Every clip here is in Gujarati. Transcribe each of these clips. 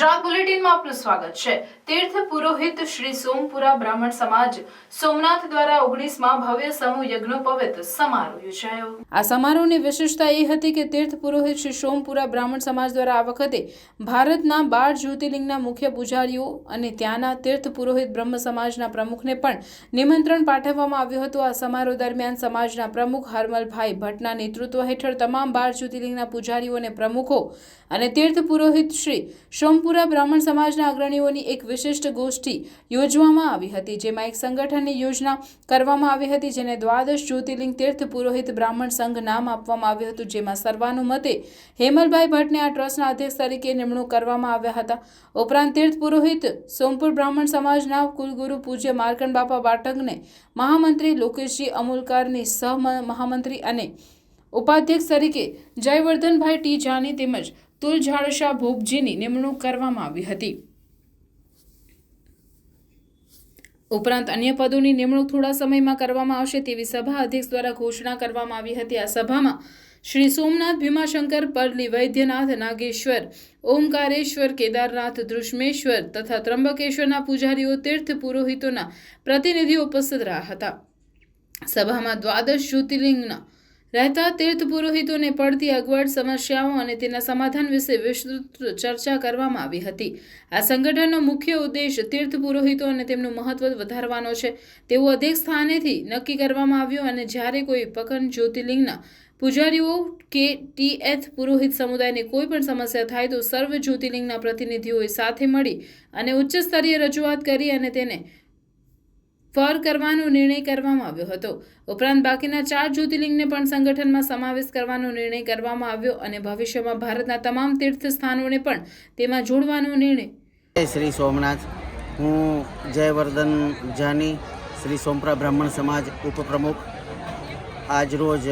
ગુજરાત બુલેટિનમાં આપનું સ્વાગત છે. તીર્થ પુરોહિત શ્રી સોમપુરા બ્રાહ્મણ સમાજ સોમનાથ દ્વારા ઓગણીસમાં ભવ્ય સમૂહ યજ્ઞોપવિત સમારોહ યોજાયો. આ સમારોહની વિશેષતા એ હતી કે તીર્થ પુરોહિત શ્રી સોમપુરા બ્રાહ્મણ સમાજ દ્વારા આ વખતે ભારતના બાર જ્યોતિર્લિંગના મુખ્ય પૂજારીઓ અને ત્યાંના તીર્થ પુરોહિત બ્રહ્મ સમાજના પ્રમુખને પણ નિમંત્રણ પાઠવવામાં આવ્યું હતું. આ સમારોહ દરમિયાન સમાજના પ્રમુખ હરમલભાઈ ભટ્ટના નેતૃત્વ હેઠળ તમામ બાર જ્યોતિર્લિંગના પૂજારીઓ અને પ્રમુખો અને તીર્થ પુરોહિત શ્રી સોમપુરા બ્રાહ્મણ સમાજના અગ્રણીઓની એક વિશિષ્ટ ગોષ્ઠી યોજવામાં આવી હતી, જેમાં એક સંગઠનની યોજના કરવામાં આવી હતી, જેને દ્વાદશ જ્યોતિર્લિંગ તીર્થ પુરોહિત બ્રાહ્મણ સંઘ નામ આપવામાં આવ્યું હતું, જેમાં સર્વાનુમતે હેમલભાઈ ભટ્ટને આ ટ્રસ્ટના અધ્યક્ષ તરીકે નિમણૂક કરવામાં આવ્યા હતા. ઉપરાંત તીર્થ પુરોહિત સોમપુર બ્રાહ્મણ સમાજના કુલગુરુ પૂજ્ય માર્કંડ બાપા બાટકને મહામંત્રી લોકેશજી અમુલકારની સહ મહામંત્રી અને ઉપાધ્યક્ષ તરીકે જયવર્ધનભાઈ ટી જાની તેમજ તુલ ઝાડશા ભોપજીની નિમણૂક કરવામાં આવી હતી. ઉપરાંત અન્ય પદોની નિમણૂક થોડા સમયમાં કરવામાં આવશે તેવી સભા અધ્યક્ષ દ્વારા ઘોષણા કરવામાં આવી હતી. આ સભામાં શ્રી સોમનાથ ભીમાશંકર પરલી વૈદ્યનાથ નાગેશ્વર, ઓમકારેશ્વર, કેદારનાથ દૃશ્મેશ્વર તથા ત્રંબકેશ્વરના પૂજારીઓ, તીર્થ પુરોહિતોના પ્રતિનિધિઓ ઉપસ્થિત રહ્યા હતા. સભામાં દ્વાદશ જ્યોતિર્લિંગના રહેતા તીર્થ પુરોહિતોને પડતી અગવડ સમસ્યાઓ અને તેના સમાધાન વિશે વિસ્તૃત ચર્ચા કરવામાં આવી હતી. આ સંગઠનનો મુખ્ય ઉદ્દેશ તીર્થ પુરોહિતો અને તેમનું મહત્વ વધારવાનો છે. તેવું અધિક સ્થાનેથી નક્કી કરવામાં આવ્યું અને જ્યારે કોઈ પકન જ્યોતિર્લિંગના પૂજારીઓ કે ટીએથ પુરોહિત સમુદાયને કોઈ પણ સમસ્યા થાય તો સર્વ જ્યોતિર્લિંગના પ્રતિનિધિઓએ સાથે મળી અને ઉચ્ચ સ્તરીય રજૂઆત કરી અને તેને ફર કરવાનો નિર્ણય કરવામાં આવ્યો હતો. ઉપરાંત બાકીના ચાર જ્યોતિર્લિંગને પણ સંગઠનમાં સમાવેશ કરવાનો નિર્ણય કરવામાં આવ્યો અને ભવિષ્યમાં ભારતના તમામ તીર્થ સ્થાનોને પણ તેમાં જોડવાનો નિર્ણય શ્રી સોમનાથ. હું જયવર્ધન જાની, શ્રી સોમપરા બ્રાહ્મણ સમાજ ઉપપ્રમુખ. આજરોજ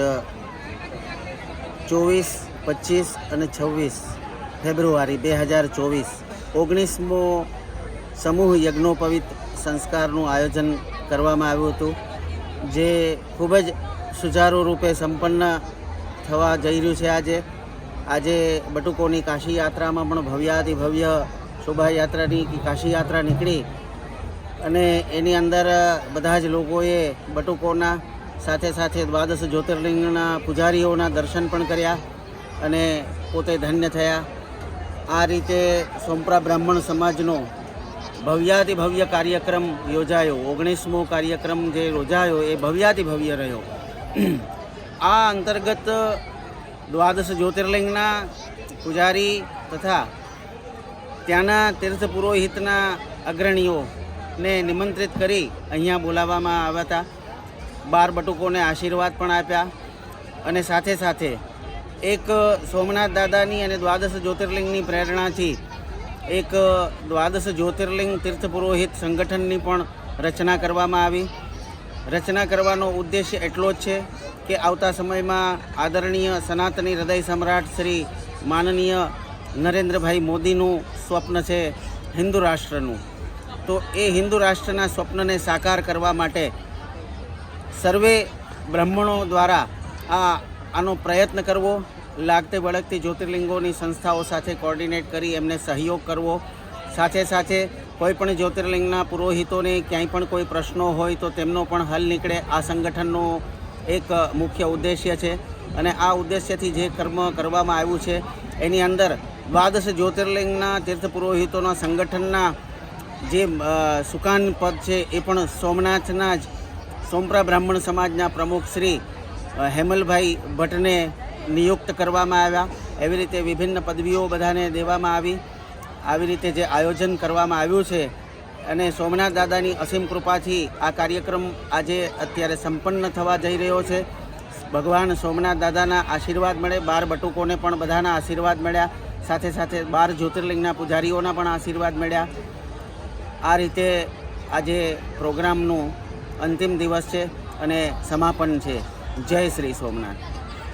ચોવીસ, પચીસ અને છવ્વીસ ફેબ્રુઆરી બે હજાર ચોવીસ ઓગણીસમો સમૂહ યજ્ઞોપવિત સંસ્કારનું આયોજન કરવામાં આવ્યું હતું, જે ખૂબ જ સુચારુ રૂપે સંપન્ન થવા જઈ રહ્યું છે આજે. આજે બટુકોની કાશી યાત્રામાં પણ ભવ્યાતિ ભવ્ય શોભાયાત્રાની કાશી યાત્રા નીકળી અને એની અંદર બધા જ લોકોએ બટુકોના સાથે સાથે દ્વાદશ જ્યોતિર્લિંગના પૂજારીઓના દર્શન પણ કર્યા અને પોતે ધન્ય થયા. આ રીતે સોમપરા બ્રાહ્મણ સમાજનો ભવ્યાતિ ભવ્ય કાર્યક્રમ યોજાયો. ઓગણીસમો કાર્યક્રમ જે યોજાયો એ ભવ્યાતિ ભવ્ય રહ્યો. આ અંતર્ગત દ્વાદશ જ્યોતિર્લિંગના પૂજારી તથા ત્યાંના તીર્થ પુરોહિતના અગ્રણીઓને નિમંત્રિત કરી અહીંયા બોલાવવામાં આવ્યા હતા. બાર બટુકોને આશીર્વાદ પણ આપ્યા અને સાથે સાથે એક સોમનાથ દાદાની અને દ્વાદશ જ્યોતિર્લિંગની પ્રેરણાથી એક દ્વાદશ જ્યોતિર્લિંગ તીર્થ પુરોહિત સંગઠનની પણ રચના કરવામાં આવી. રચના કરવાનો ઉદ્દેશ્ય એટલો જ છે કે આવતા સમયમાં આદરણીય સનાતની હૃદય સમ્રાટ શ્રી માનનીય નરેન્દ્રભાઈ મોદીનું સ્વપ્ન છે હિન્દુ રાષ્ટ્રનું. તો એ હિન્દુ રાષ્ટ્રના સ્વપ્નને સાકાર કરવા માટે સર્વે બ્રાહ્મણો દ્વારા આ, આનો પ્રયત્ન કરવો. લાગતી વળગતી જ્યોતિર્લિંગોની સંસ્થાઓ સાથે કોર્ડિનેટ કરી એમને સહયોગ કરવો. સાથે સાથે કોઈ પણ જ્યોતિર્લિંગના પુરોહિતોને ક્યાંય પણ કોઈ પ્રશ્નો હોય તો તેમનો પણ હલ નીકળે. આ સંગઠનનો એક મુખ્ય ઉદ્દેશ્ય છે અને આ ઉદ્દેશ્યથી જે કર્મ કરવામાં આવ્યું છે, એની અંદર દ્વાદશ જ્યોતિર્લિંગના તીર્થ પુરોહિતોના સંગઠનના જે સુકાન પદ છે એ પણ સોમનાથના જ, સોમપ્રા બ્રાહ્મણ સમાજના પ્રમુખ શ્રી હેમલભાઈ ભટ્ટને નિયુક્ત કરવામાં આવ્યા. એવી રીતે વિભિન્ન પદવીઓ બધાને દેવામાં આવી. આવી રીતે જે આયોજન કરવામાં આવ્યું છે અને સોમનાથ દાદાની અસીમ કૃપાથી આ કાર્યક્રમ આજે અત્યારે સંપન્ન થવા જઈ રહ્યો છે. ભગવાન સોમનાથ દાદાના આશીર્વાદ મળે, બાર બટુકોને પણ બધાના આશીર્વાદ મળ્યા. સાથે સાથે બાર જ્યોતિર્લિંગના પૂજારીઓના પણ આશીર્વાદ મળ્યા. આ રીતે આજે પ્રોગ્રામનું અંતિમ દિવસ છે અને સમાપન છે. જય શ્રી સોમનાથ.